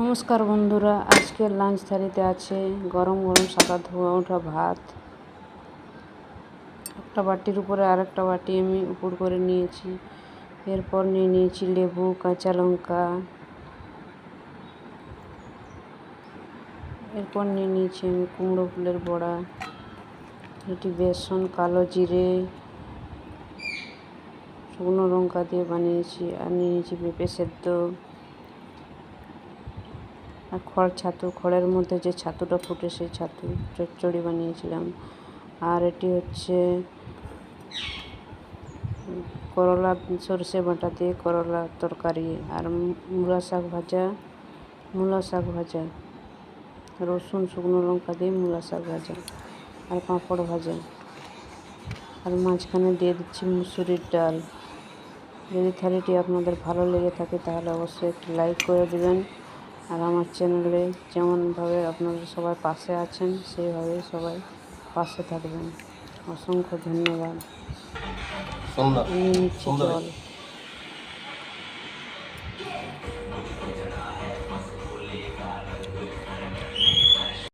নমস্কার বন্ধুরা আজকের লাঞ্চ থালিতে আছে গরম গরম সাদা ধোয়া ওঠা ভাত। একটা বাটির উপরে আরেকটা বাটি আমি উপর করে নিয়েছি। এরপর নিয়ে নিয়েছি লেবু, কাঁচা লঙ্কা। এরপর নিয়ে নিয়েছি আমি কুমড়ো ফুলের বড়া, এটি বেসন, কালো জিরে, শুকনো লঙ্কা দিয়ে বানিয়েছি। আর নিয়ে নিয়েছি পেঁপে সেদ্ধ। আর খড় ছাতু, খড়ের মধ্যে যে ছাতুটা ফুটে সেই ছাতু চচ্চড়ি বানিয়েছিলাম। আর এটি হচ্ছে করলা সরষে বাটা দিয়ে করলা তরকারি আর মূলা শাক ভাজা, মূলা শাক ভাজা। রসুন, শুকনো লঙ্কা দিয়ে মূলা শাক ভাজা আর পাঁপড় ভাজা। আর মাঝখানে দিয়ে দিচ্ছি মুসুরির ডাল। যদি থালিটি আপনাদের ভালো লেগে থাকে তাহলে অবশ্যই একটি লাইক করে দেবেন। আর আমার চ্যানেলে যেমনভাবে আপনারা সবাই পাশে আছেন সেইভাবে সবাই পাশে থাকবেন। অসংখ্য ধন্যবাদ। জল।